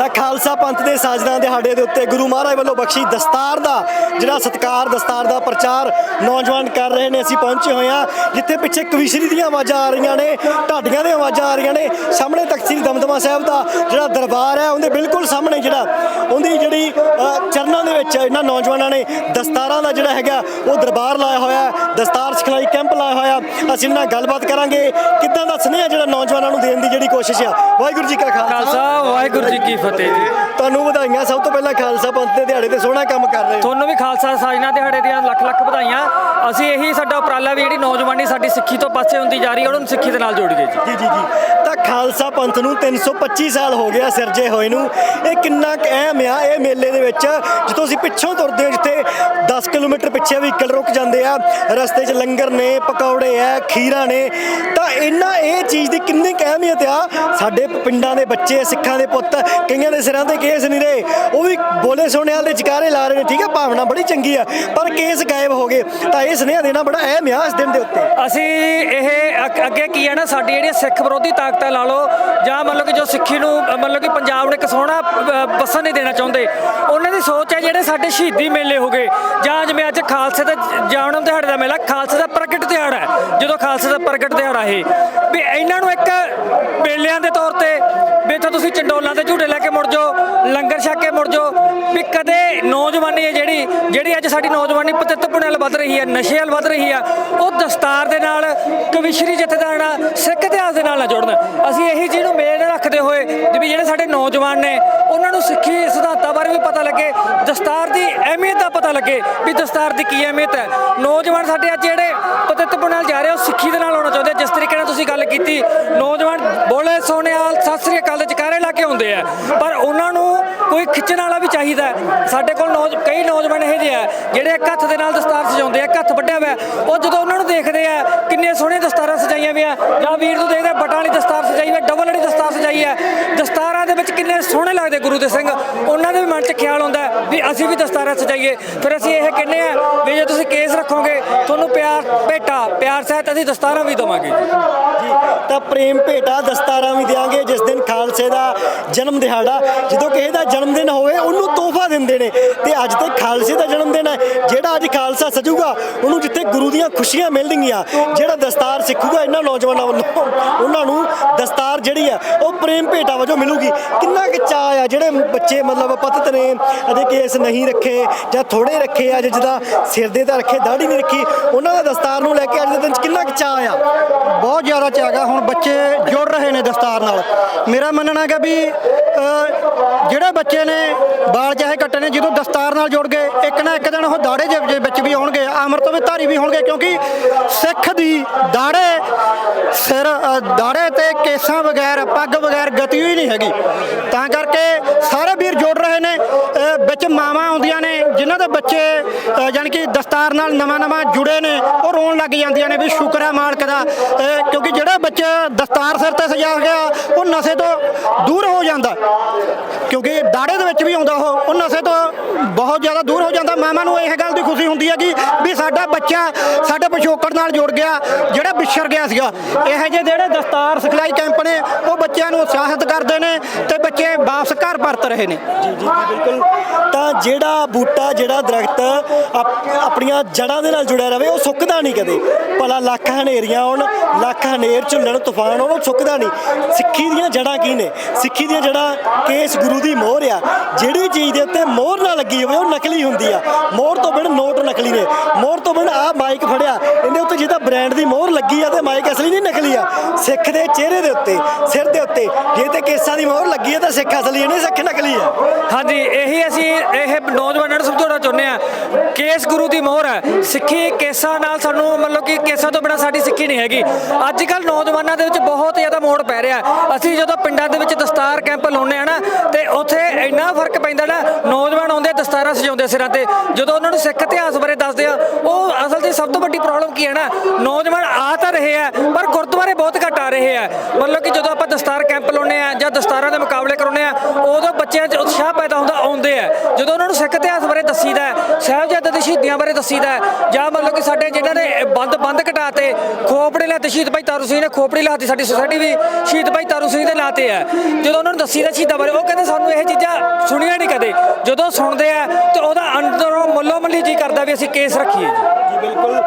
ਤਾਂ ਖਾਲਸਾ ਪੰਥ ਦੇ ਸਾਜਨਾ ਦਿਹਾੜੇ ਦੇ ਉੱਤੇ ਗੁਰੂ ਮਹਾਰਾਜ ਵੱਲੋਂ ਬਖਸ਼ੀ ਦਸਤਾਰ ਦਾ ਜਿਹੜਾ ਸਤਕਾਰ, ਦਸਤਾਰ ਦਾ ਪ੍ਰਚਾਰ ਨੌਜਵਾਨ ਕਰ ਰਹੇ ਨੇ, ਅਸੀਂ ਪਹੁੰਚੇ ਹੋਏ ਹਾਂ, ਜਿੱਥੇ ਪਿੱਛੇ ਕਵਿਸ਼ਰੀ ਦੀਆਂ ਆਵਾਜ਼ਾਂ ਆ ਰਹੀਆਂ ਨੇ, ਢਾਡੀਆਂ ਦੀਆਂ ਆਵਾਜ਼ਾਂ ਆ ਰਹੀਆਂ ਨੇ, ਸਾਹਮਣੇ ਤਖਤ ਸ੍ਰੀ ਦਮਦਮਾ ਸਾਹਿਬ ਦਾ ਜਿਹੜਾ ਦਰਬਾਰ ਹੈ, ਉਹਦੇ ਬਿਲਕੁਲ ਸਾਹਮਣੇ ਜਿਹੜਾ, ਉਹਦੀ ਜਿਹੜੀ ਚਰਨਾਂ ਦੇ ਵਿੱਚ ਇਹਨਾਂ ਨੌਜਵਾਨਾਂ ਨੇ ਦਸਤਾਰਾਂ ਦਾ ਜਿਹੜਾ ਹੈਗਾ, ਉਹ ਦਰਬਾਰ ਲਾਇਆ ਹੋਇਆ ਦਸਤਾਰ ਸਿਖਲਾਈ ਅਸੀਂ ਇਹਨਾਂ ਨਾਲ ਗੱਲਬਾਤ ਕਰਾਂਗੇ। ਕਿੱਦਾਂ ਦਾ ਸੁਨੇਹਾ ਜਿਹੜਾ ਨੌਜਵਾਨਾਂ ਨੂੰ ਦੇਣ ਦੀ ਜਿਹੜੀ ਕੋਸ਼ਿਸ਼ ਆ? ਵਾਹਿਗੁਰੂ ਜੀ ਕਾ ਖਾਲਸਾ। ਖਾਲਸਾ ਵਾਹਿਗੁਰੂ ਜੀ ਕੀ ਫਤਿਹ ਜੀ। ਤੁਹਾਨੂੰ ਵਧਾਈਆਂ ਸਭ ਤੋਂ ਪਹਿਲਾਂ ਖਾਲਸਾ ਪੰਥ ਦੇ ਦਿਹਾੜੇ ਤੇ ਸੋਹਣਾ ਕੰਮ ਕਰ ਰਹੇ ਹੋ। ਤੁਹਾਨੂੰ ਵੀ ਖਾਲਸਾ ਸਾਜਨਾ ਦਿਹਾੜੇ ਦੀਆਂ ਲੱਖ ਲੱਖ ਵਧਾਈਆਂ। ਅਸੀਂ ਇਹੀ ਸਾਡਾ ਉਪਰਾਲਾ ਵੀ ਜਿਹੜੀ ਨੌਜਵਾਨੀ ਸਾਡੀ ਸਿੱਖੀ ਤੋਂ ਪਾਸੇ ਹੁੰਦੀ ਜਾ ਰਹੀ ਹੈ ਉਹਨੂੰ ਸਿੱਖੀ ਦੇ ਨਾਲ ਜੋੜੀਏ ਜੀ। ਜੀ ਜੀ ਜੀ। ਤਾਂ ਖਾਲਸਾ ਪੰਥ ਨੂੰ 325 ਸਾਲ ਹੋ ਗਿਆ ਸਿਰਜੇ ਹੋਏ ਨੂੰ। ਇਹ ਕਿੰਨਾ ਕੁ ਅਹਿਮ ਆ ਇਹ ਮੇਲੇ ਦੇ ਵਿੱਚ। ਜਦੋਂ ਅਸੀਂ ਪਿੱਛੋਂ ਤੁਰਦੇ ਹਾਂ 10 ਕਿਲੋਮੀਟਰ ਪਿੱਛੇ ਵਹੀਕਲ ਰੁਕ ਜਾਂਦੇ ਆ। ਰਸਤੇ 'ਚ ਲੰਗਰ ਨੇ ਪਕੌੜੇ ਆ ਖੀਰਾਂ ਨੇ। ਤਾਂ ਇਹਨਾਂ ਇਹ ਚੀਜ਼ ਦੀ ਕਿੰਨੀ ਕੁ ਅਹਿਮੀਅਤ ਆ? ਸਾਡੇ ਪਿੰਡਾਂ ਦੇ ਬੱਚੇ ਸਿੱਖਾਂ ਦੇ ਪੁੱਤ ਕਈਆਂ ਦੇ ਸਿਰਾਂ ਤੇ ਕੇਸ ਨਹੀਂ ਰਹੇ। ਉਹ ਵੀ ਬੋਲੇ ਸੋਹਣੇ ਵਾਲੇ ਜਕਾਰੇ ਲਾ ਰਹੇ ਨੇ ਠੀਕ ਹੈ ਭਾਵਨਾ ਬੜੀ ਚੰਗੀ ਆ ਪਰ ਕੇਸ ਗਾਇਬ ਹੋ ਗਏ। ਤਾਂ ਇਹ ਸੁਨੇਹਾ ਦੇਣਾ ਬੜਾ ਅਹਿਮ ਆ ਇਸ ਦਿਨ ਦੇ ਉੱਤੇ। ਅਸੀਂ ਇਹ ਅੱਗੇ ਕੀ ਹੈ ਨਾ ਸਾਡੀ ਜਿਹੜੀ ਸਿੱਖ ਵਿਰੋਧੀ ਤਾਕਤਾਂ ਲਾ ਲਓ ਜਾਂ ਮੰਨ ਲਓ ਕਿ ਜੋ ਸਿੱਖੀ ਨੂੰ ਅ, ਮੰਨ ਲਓ ਕਿ ਪੰਜਾਬ ਨੂੰ ਇੱਕ ਸੋਹਣਾ ਅ, ਨਹੀਂ ਦੇਣਾ ਚਾਹੁੰਦੇ ਉਹਨਾਂ ਦੀ ਸੋਚ ਹੈ ਜਿਹੜੇ ਸਾਡੇ ਸ਼ਹੀਦੀ ਮੇਲੇ ਹੋ ਗਏ। ਜਾਂ ਜਿਵੇਂ ਅੱਜ ਖਾਲਸੇ ਦਾ ਜਨਮ ਦਿਹਾੜੇ ਦਾ ਮੇਲਾ, ਖਾਲਸੇ ਦਾ ਪ੍ਰਗਟ ਦਿਹਾੜਾ ਹੈ, ਜਦੋਂ ਖਾਲਸੇ ਦਾ ਪ੍ਰਗਟ ਦਿਹਾੜਾ ਇਹ। ਵੀ ਇਹਨਾਂ ਨੂੰ ਇੱਕ ਮੇਲਿਆਂ ਦੇ ਤੌਰ ਤੇ ਵੀ ਇੱਥੋਂ ਤੁਸੀਂ ਚੰਡੋਲਾਂ ਦੇ ਝੂਟੇ ਲੈ ਕੇ ਮੁੜ ਜਾਓ, ਲੰਗਰ ਛਕ ਕੇ ਮੁੜ ਜਾਓ, ਵੀ ਕਦੇ ਨੌਜਵਾਨੀ ਹੈ ਜਿਹੜੀ ਜਿਹੜੀ ਅੱਜ ਸਾਡੀ ਨੌਜਵਾਨੀ ਪਤਿਤ ਵੱਲ ਵੱਧ ਰਹੀ ਹੈ, ਨਸ਼ੇ ਵੱਲ ਵੱਧ ਰਹੀ ਆ, ਉਹ ਦਸਤਾਰ ਦੇ ਨਾਲ, ਕਵਿਸ਼ਰੀ ਜਥੇਦਾਰ ਨਾਲ, ਸਿੱਖ ਇਤਿਹਾਸ ਦੇ ਨਾਲ ਨਾ ਜੋੜਨ। ਅਸੀਂ ਇਹੀ ਚੀਜ਼ ਨੂੰ ਮੇਲ ਰੱਖਦੇ ਹੋਏ, ਵੀ ਜਿਹੜੇ ਸਾਡੇ ਨੌਜਵਾਨ ਨੇ, ਉਹਨਾਂ ਨੂੰ ਪਤਾ ਲੱਗੇ ਦਸਤਾਰ ਦੀ ਅਹਿਮੀਅਤ ਦਾ ਪਤਾ ਲੱਗੇ ਵੀ ਦਸਤਾਰ ਦੀ ਕੀ ਅਹਿਮੀਅਤ ਹੈ। ਨੌਜਵਾਨ ਸਾਡੇ ਅੱਜ ਜਿਹੜੇ ਪਤਿਤ ਪੁਣੇ ਜਾ ਰਹੇ ਉਹ ਸਿੱਖੀ ਦੇ ਨਾਲ ਹੋਣਾ ਚਾਹੁੰਦੇ ਜਿਸ ਤਰੀਕੇ ਨਾਲ ਤੁਸੀਂ ਗੱਲ ਕੀਤੀ ਨੌਜਵਾਨ ਬੋਲੇ ਸੋਨਿਆਲ ਸਤਿ ਸ੍ਰੀ ਅਕਾਲ ਦੇ ਚਕਾਰੇ ਲਾ ਕੇ ਆਉਂਦੇ ਆ। ਪਰ ਉਹਨਾਂ ਨੂੰ ਕੋਈ ਖਿੱਚਣ ਵਾਲਾ ਵੀ ਚਾਹੀਦਾ ਸਾਡੇ ਕੋਲ ਨੌਜ ਕਈ ਨੌਜਵਾਨ ਇਹੋ ਜਿਹੇ ਆ ਜਿਹੜੇ ਇੱਕ ਹੱਥ ਦੇ ਨਾਲ ਦਸਤਾਰ ਸਜਾਉਂਦੇ ਆ ਇੱਕ ਹੱਥ ਵੱਢਿਆ ਹੋਇਆ। ਉਹ ਜਦੋਂ ਉਹਨਾਂ ਨੂੰ ਦੇਖਦੇ ਆ ਕਿੰਨੇ ਸੋਹਣੇ ਦਸਤਾਰਾਂ ਸਜਾਈਆਂ ਹੋਈਆਂ। ਜਾਂ ਵੀਰ ਨੂੰ ਦੇਖਦੇ ਆ, ਬਟਾਂ ਵਾਲੀ ਦਸਤਾਰ ਸਜਾਈ ਹੋਈ ਡਬਲ ਵਾਲੀ ਦਸਤਾਰ ਸਜਾਈ ਹੈ। ਦਸਤਾਰਾਂ ਦੇ ਵਿੱਚ ਕਿੰਨੇ ਸੋਹਣੇ ਲੱਗਦੇ ਗੁਰੂ ਦੇ ਸਿੰਘ, ਉਹਨਾਂ ਦੇ ਵੀ ਮਨ 'ਚ ਖਿਆਲ ਆਉਂਦਾ ਵੀ ਅਸੀਂ ਵੀ ਦਸਤਾਰਾ ਸਜਾਈਏ। ਫਿਰ ਅਸੀਂ ਇਹ ਕਹਿੰਦੇ ਆ ਵੀ ਜੇ ਤੁਸੀਂ ਕੇਸ ਰੱਖੋਗੇ, ਤੁਹਾਨੂੰ ਪਿਆਰ ਭੇਟ ਪਿਆਰ ਸਹਿਤ ਅਸੀਂ ਦਸਤਾਰਾਂ ਵੀ ਦੇਵਾਂਗੇ। ਜੀ ਤਾਂ ਪ੍ਰੇਮ ਭੇਟਾ ਦਸਤਾਰਾਂ ਵੀ ਦਿਆਂਗੇ ਜਿਸ ਦਿਨ ਖਾਲਸੇ ਦਾ ਜਨਮ ਦਿਹਾੜਾ। ਜਦੋਂ ਕਿਸੇ ਦਾ ਜਨਮ ਦਿਨ ਹੋਵੇ, ਉਹਨੂੰ ਤੋਹਫਾ ਦਿੰਦੇ ਨੇ। ਤੇ ਅੱਜ ਤੇ ਖਾਲਸੇ ਦਾ ਜਨਮ ਦਿਨ ਹੈ। ਜਿਹੜਾ ਅੱਜ ਖਾਲਸਾ ਸਜੂਗਾ, ਉਹਨੂੰ ਜਿੱਥੇ ਗੁਰੂ ਦੀਆਂ ਖੁਸ਼ੀਆਂ ਮਿਲਣਗੀਆਂ, ਜਿਹੜਾ ਦਸਤਾਰ ਸਿੱਖੂਗਾ, ਇਹਨਾਂ ਨੌਜਵਾਨਾਂ ਵੱਲੋਂ, ਉਹਨਾਂ ਨੂੰ ਦਸਤਾਰ ਜਿਹੜੀ ਆ ਉਹ ਪ੍ਰੇਮ ਭੇਟਾ ਵਜੋਂ ਮਿਲੂਗੀ। ਕਿੰਨਾ ਕੁ ਚਾਅ ਆ, ਜਿਹੜੇ ਬੱਚੇ ਮਤਲਬ ਪਤਤ ਨੇ, ਅਜੇ ਕੇਸ ਨਹੀਂ ਰੱਖੇ ਜਾਂ ਥੋੜੇ ਰੱਖੇ ਆ ਜਿੱਦਾਂ ਸਿਰ ਦੇ ਤਾਂ ਰੱਖੇ ਦਾੜੀ ਨਹੀਂ ਰੱਖੀ, ਉਹਨਾਂ ਦਾ ਦਸਤਾਰ ਨੂੰ ਲੈ ਕੇ ਅੱਜ ਦੇ 'ਚ ਕਿੰਨਾ ਕੁ ਚਾਅ ਆ? ਬਹੁਤ ਜ਼ਿਆਦਾ ਚਾਅ ਚਾਗਾ ਹੁਣ ਬੱਚੇ ਜੁੜ ਰਹੇ ਨੇ ਦਸਤਾਰ ਨਾਲ। ਮੇਰਾ ਮੰਨਣਾ ਹੈਗਾ ਵੀ ਜਿਹੜੇ ਬੱਚੇ ਨੇ ਬਾਲ ਚਾਹੇ ਕੱਟੇ ਨੇ ਜਦੋਂ ਦਸਤਾਰ ਨਾਲ ਜੁੜ ਗਏ ਇੱਕ ਨਾ ਇੱਕ ਦਿਨ ਉਹ ਦਾੜੇ ਦੇ ਦੇ ਵਿੱਚ ਵੀ ਆਉਣਗੇ ਅੰਮ੍ਰਿਤ ਵੀ ਧਾਰੀ ਵੀ ਹੋਣਗੇ ਕਿਉਂਕਿ ਸਿੱਖ ਦੀ ਦਾੜੇ ਸਿਰ ਦਾੜੇ ਤੇ ਕੇਸਾਂ ਬਗੈਰ ਪੱਗ ਬਗੈਰ ਗਤੀ ਹੋਈ ਨਹੀਂ ਹੈਗੀ। ਤਾਂ ਕਰਕੇ ਸਾਰੇ ਵੀਰ ਜੁੜ ਰਹੇ ਨੇ ਵਿੱਚ ਮਾਵਾਂ ਆਉਂਦੀਆਂ ਨੇ ਜਿਨ੍ਹਾਂ ਦੇ ਬੱਚੇ ਅ, ਜਾਣੀ ਕਿ ਦਸਤਾਰ ਨਾਲ ਨਵਾਂ ਨਵਾਂ ਜੁੜੇ ਨੇ ਉਹ ਰੋਣ ਲੱਗ ਜਾਂਦੀਆਂ ਨੇ ਵੀ ਸ਼ੁਕਰ ਹੈ ਮਾਲਕ ਦਾ ਕਿਉਂਕਿ ਜਿਹੜਾ ਬੱਚਾ ਦਸਤਾਰ ਸਿਰ ਤੇ ਸਜਾ ਗਿਆ ਉਹ ਨਸ਼ੇ ਤੋਂ ਦੂਰ ਹੋ ਜਾਂਦਾ। ਕਿਉਂਕਿ ਦਾੜੇ ਦੇ ਵਿੱਚ ਵੀ ਆਉਂਦਾ ਉਹ ਉਹ ਨਸ਼ੇ ਤੋਂ ਬਹੁਤ ਜ਼ਿਆਦਾ ਦੂਰ ਹੋ ਜਾਂਦਾ। ਮਾਮਾ ਨੂੰ ਇਹ ਗੱਲ ਦੀ ਖੁਸ਼ੀ ਹੁੰਦੀ ਹੈ ਕਿ ਵੀ ਸਾਡਾ ਬੱਚਾ ਸਾਡੇ ਪਿਛੋਕੜ ਨਾਲ ਜੁੜ ਗਿਆ, ਜਿਹੜਾ ਵਿਛੜ ਗਿਆ ਸੀਗਾ। ਇਹੋ ਜਿਹੇ ਜਿਹੜੇ ਦਸਤਾਰ ਸਿਖਲਾਈ ਕੈਂਪ ਨੇ ਬੱਚਿਆਂ ਨੂੰ ਉਤਸ਼ਾਹਿਤ ਕਰਦੇ ਨੇ ਤੇ ਬੱਚੇ ਵਾਪਸ ਘਰ ਪਰਤ ਰਹੇ ਨੇ। ਜੀ ਜੀ ਬਿਲਕੁਲ। ਤਾਂ ਜਿਹੜਾ ਬੂਟਾ, ਜਿਹੜਾ ਦਰਖਤ ਆਪਣੀਆਂ ਜੜਾਂ ਦੇ ਨਾਲ ਜੁੜਿਆ ਰਹੇ ਉਹ ਸੁੱਕਦਾ ਨਹੀਂ ਕਦੇ। ਭਲਾ ਲੱਖ ਹਨੇਰੀਆਂ ਆਉਣ, ਲੱਖ ਹਨੇਰ, ਝੁੱਲਣ, ਤੂਫਾਨ ਆਉਣ, ਉਹ ਸੁੱਕਦਾ ਨਹੀਂ। ਸਿੱਖੀ ਦੀਆਂ ਜੜਾਂ ਕੀ ਨੇ? ਸਿੱਖੀ ਦੀਆਂ ਜੜਾਂ ਕੇਸ ਗੁਰੂ ਦੀ ਮੋਹਰ ਆ। ਜਿਹੜੀ ਚੀਜ਼ ਦੇ ਉੱਤੇ ਮੋਹਰ ਨਾ ਲੱਗੀ ਹੋਵੇ, ਉਹ ਨਕਲੀ ਹੁੰਦੀ ਆ। ਮੋਹਰ ਤੋਂ ਬਿਨ ਨੋਟ ਨਕਲੀ ਨੇ। ਮੋਹਰ ਤੋਂ ਬਿਨ ਆ ਮਾਈਕ ਫੜਿਆ, ਇਹਦੇ ਉੱਤੇ ਜਿਹਦਾ ਬ੍ਰਾਂਡ ਦੀ ਮੋਹਰ ਲੱਗੀ ਆ ਤੇ ਮਾਈਕ ਅਸਲੀ ਨਹੀਂ ਨਕਲੀ ਆ। ਸਿੱਖ ਦੇ ਚਿਹਰੇ ਦੇ ਉੱਤੇ, ਸਿਰ ਦੇ ਉੱਤੇ ਜੇ ਤੇ ਕੇਸਾਂ ਦੀ ਮੋਹਰ ਲੱਗੀ ਆ ਤਾਂ ਸਿੱਖ ਅਸਲੀ ਨਹੀਂ ਸਿੱਖ ਨਕਲੀ ਆ ਹਾਂਜੀ, ਇਹੀ ਅਸੀਂ ਇਹ ਨੌਜਵਾਨਾਂ ਨੂੰ ਸਮਝਾਉਣਾ ਚਾਹੁੰਦੇ ਆ ਕੇਸ ਗੁਰੂ ਦੀ ਮੋਹਰ ਹੈ। ਸਿੱਖੀ ਕੇਸਾਂ ਨਾਲ ਸਾਨੂੰ ਮਤਲਬ ਕਿ ਕੇਸਾਂ ਤੋਂ ਬਿਨਾ ਸਾਡੀ ਸਿੱਖੀ ਨਹੀਂ ਹੈਗੀ। ਅੱਜ ਕੱਲ ਨੌਜਵਾਨਾਂ ਦੇ ਵਿੱਚ ਬਹੁਤ ਜ਼ਿਆਦਾ ਮੋੜ ਪੈ ਰਿਹਾ ਅਸੀਂ ਜਦੋਂ ਪਿੰਡਾਂ ਦੇ ਵਿੱਚ ਦਸਤਾਰ ਕੈਂਪ ਲਾਉਂਦੇ ਆ ਨਾ, ਤੇ ਉੱਥੇ ਇੰਨਾ ਫ਼ਰਕ ਪੈਂਦਾ ਨਾ, ਨੌਜਵਾਨ ਆਉਂਦੇ, ਦਸਤਾਰਾਂ ਦਸਤਾਰਾਂ ਸਜਾਉਂਦੇ ਸਿਰਾਂ ਤੇ। ਜਦੋਂ ਉਹਨਾਂ ਨੂੰ ਸਿੱਖ ਇਤਿਹਾਸ ਬਾਰੇ ਦੱਸਦੇ ਆ ਉਹ ਅਸਲ 'ਚ ਸਭ ਤੋਂ ਵੱਡੀ ਪ੍ਰੋਬਲਮ ਕੀ ਹੈ ਨਾ, ਨੌਜਵਾਨ ਆ ਤਾਂ ਰਹੇ ਆ ਪਰ ਗੁਰਦੁਆਰੇ ਬਹੁਤ ਘੱਟ ਆ ਰਹੇ ਆ। ਮਤਲਬ ਕਿ ਜਦੋਂ ਆਪਾਂ ਦਸਤਾਰ ਕੈਂਪ ਲਾਉਂਦੇ ਆ ਜਾਂ ਦਸਤਾਰਾਂ ਦੇ ਮੁਕਾਬਲੇ ਕਰਾਉਂਦੇ ਆ ਉਦੋਂ ਬੱਚਿਆਂ 'ਚ ਉਤਸ਼ਾਹ ਪੈਦਾ ਹੁੰਦਾ ਆਉਂਦੇ ਆ। ਜਦੋਂ ਉਹਨਾਂ ਨੂੰ ਸਿੱਖ ਇਤਿਹਾਸ ਬਾਰੇ ਦੱਸੀਦਾ ਹੈ, ਸਾਹਿਬਜ਼ਾਦੇ ਦੀ ਸ਼ਹੀਦੀਆਂ ਬਾਰੇ ਦੱਸੀਦਾ ਹੈ, ਜਾਂ ਮਤਲਬ ਕਿ ਸਾਡੇ ਜਿਹਨਾਂ ਨੇ ਬੰਦ ਬੰਦ ਘਟਾਤੇ ਖੋਪੜੇ ਲਾਤੇ ਸ਼ਹੀਦ ਭਾਈ ਤਾਰੂ ਸਿੰਘ ਨੇ ਖੋਪੜੀ ਲਾਤੀ ਸਾਡੀ ਸੁਸਾਇਟੀ ਵੀ ਸ਼ਹੀਦ ਭਾਈ ਤਾਰੂ ਸਿੰਘ ਦੇ ਲਾਤੇ ਆ। ਜਦੋਂ ਉਹਨਾਂ ਨੂੰ ਦੱਸੀਦਾ ਸ਼ਹੀਦਾਂ ਬਾਰੇ ਉਹ ਕਹਿੰਦੇ ਸਾਨੂੰ ਇਹ ਚੀਜ਼ਾਂ ਸੁਣੀਆਂ ਨਹੀਂ ਕਦੇ। ਜਦੋਂ ਸੁਣਦੇ ਆ ਤੇ ਉਹਦਾ ਅੰਦਰੋਂ ਮੱਲੋ ਮੱਲੀ ਜੀ ਕਰਦਾ ਵੀ ਅਸੀਂ ਕੇਸ ਰੱਖੀਏ ਜੀ ਬਿਲਕੁਲ।